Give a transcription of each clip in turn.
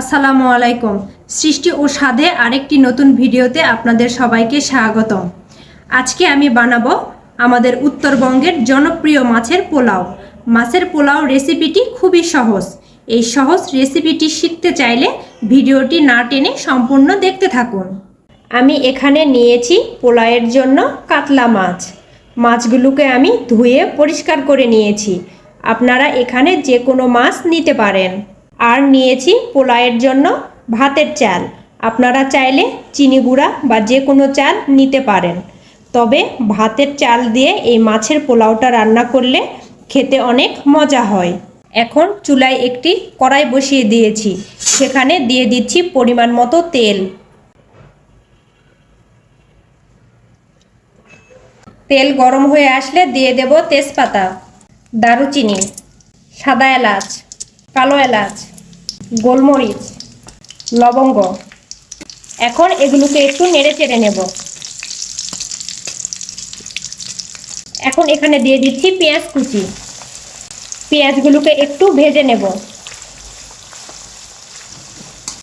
আসসালামু আলাইকুম। সৃষ্টি ও স্বাদে আরেকটি নতুন ভিডিওতে আপনাদের সবাইকে স্বাগতম। আজকে আমি বানাবো আমাদের উত্তরবঙ্গের জনপ্রিয় মাছের পোলাও। মাছের পোলাও রেসিপিটি খুবই সহজ। এই সহজ রেসিপিটি শিখতে চাইলে ভিডিওটি না টেনে সম্পূর্ণ দেখতে থাকুন। আমি এখানে নিয়েছি পোলাওয়ের জন্য কাতলা মাছ। মাছগুলোকে আমি ধুয়ে পরিষ্কার করে নিয়েছি। আপনারা এখানে যে কোনো মাছ নিতে পারেন। আর নিয়েছি পোলাওয়ের জন্য ভাতের চাল। আপনারা চাইলে চিনি গুঁড়া বা যে কোনো চাল নিতে পারেন। তবে ভাতের চাল দিয়ে এই মাছের পোলাওটা রান্না করলে খেতে অনেক মজা হয়। এখন চুলায় একটি কড়াই বসিয়ে দিয়েছি। সেখানে দিয়ে দিচ্ছি পরিমাণ মতো তেল। তেল গরম হয়ে আসলে দিয়ে দেব তেজপাতা, দারুচিনি, সাদা এলাচ। কালো এলাচ, গোলমরিচ, লবঙ্গ। এখন এগুলোকে একটু নেড়ে চেড়ে নেব। এখন এখানে দিয়ে দিচ্ছি পেঁয়াজ কুচি। পেঁয়াজগুলোকে একটু ভেজে নেব।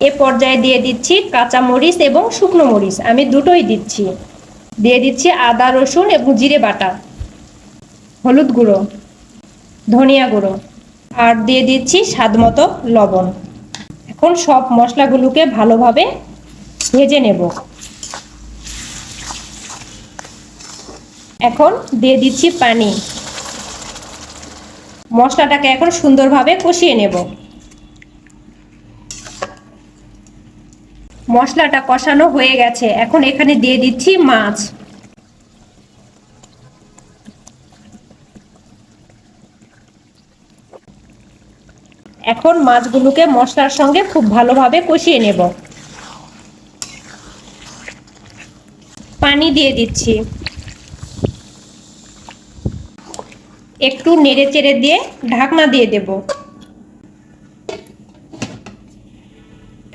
এ পর্যায়ে দিয়ে দিচ্ছি কাঁচা মরিচ এবং শুকনো মরিচ। আমি দুটোই দিচ্ছি। দিয়ে দিচ্ছি আদা, রসুন এবং জিরে বাটা। হলুদ গুঁড়ো, ধনিয়া গুঁড়ো। আর দিয়ে দিচ্ছি স্বাদ মতো লবণ। এখন সব মশলাগুলোকে ভালোভাবে ভেজে নেব। এখন দিয়ে দিচ্ছি পানি। মশলাটাকে এখন সুন্দরভাবে কষিয়ে নেব। মশলাটা কষানো হয়ে গেছে। এখন এখানে দিয়ে দিচ্ছি মাছ। এখন মাছগুলোকে মশলার সঙ্গে খুব ভালোভাবে কষিয়ে নেব। পানি দিয়ে দিচ্ছি। একটু নেড়ে চেড়ে দিয়ে ঢাকনা দিয়ে দেব।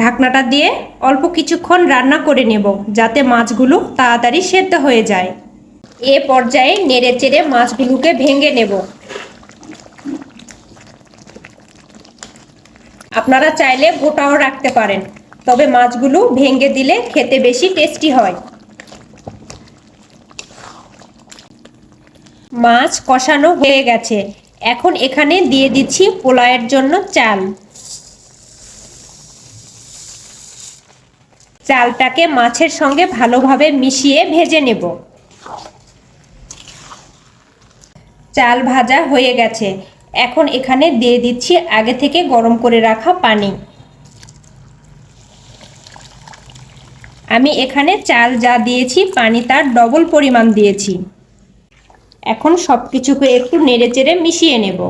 ঢাকনাটা দিয়ে অল্প কিছুক্ষণ রান্না করে নেব, যাতে মাছগুলো তাড়াতাড়ি সেদ্ধ হয়ে যায়। এ পর্যায়ে নেড়ে চেড়ে মাছগুলোকে ভেঙে নেব। আপনারা চাইলে গোটাও রাখতে পারেন। তবে মাছগুলো ভেঙে দিলে খেতে বেশি টেস্টি হয়। মাছ কষানো হয়ে গেছে। এখন এখানে দিয়ে দিচ্ছি পোলায়ের জন্য চাল। চালটাকে মাছের সঙ্গে ভালোভাবে মিশিয়ে ভেজে নেব। চাল ভাজা হয়ে গেছে। এখন এখানে দিয়ে দিচ্ছি আগে থেকে গরম করে রাখা পানি। আমি এখানে চাল যা দিয়েছি, পানি তার ডবল পরিমাণ দিয়েছি। এখন সব কিছুকে একটু নেড়ে চেড়ে মিশিয়ে নেব।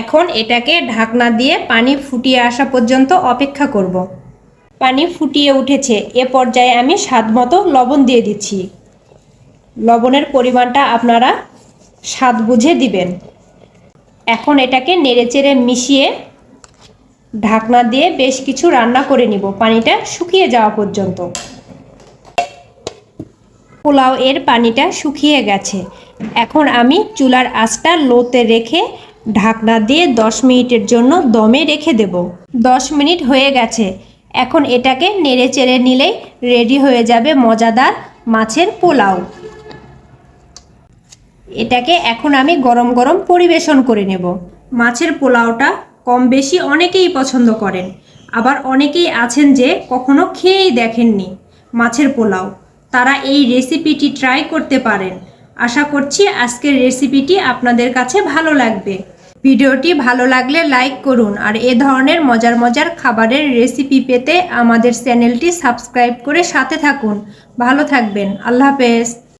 এখন এটাকে ঢাকনা দিয়ে পানি ফুটিয়ে আসা পর্যন্ত অপেক্ষা করব। পানি ফুটিয়ে উঠেছে, এ পর্যায়ে আমি স্বাদ মতো লবণ দিয়ে দিচ্ছি। লবণের পরিমাণটা আপনারা স্বাদ বুঝে দিবেন। এখন এটাকে নেড়েচেড়ে মিশিয়ে ঢাকনা দিয়ে বেশ কিছু রান্না করে নিব। পানিটা শুকিয়ে যাওয়া পর্যন্ত। পোলাও এর পানিটা শুকিয়ে গেছে। এখন আমি চুলার আঁচটা লোতে রেখে ঢাকনা দিয়ে দশ মিনিটের জন্য দমে রেখে দেব। দশ মিনিট হয়ে গেছে। এখন এটাকে নেড়ে চেড়ে নিলেই রেডি হয়ে যাবে মজাদার মাছের পোলাও। এটাকে এখন আমি গরম গরম পরিবেশন করে নেব। মাছের পোলাওটা কম বেশি অনেকেই পছন্দ করেন। আবার অনেকেই আছেন যে কখনো খেয়েই দেখেননি মাছের পোলাও। তারা এই রেসিপিটি ট্রাই করতে পারেন। আশা করছি আজকের রেসিপিটি আপনাদের কাছে ভালো লাগবে। ভিডিওটি ভালো লাগলে লাইক করুন আর এ ধরনের মজার মজার খাবারের রেসিপি পেতে আমাদের চ্যানেলটি সাবস্ক্রাইব করে সাথে থাকুন। ভালো থাকবেন। আল্লাহ হাফেজ।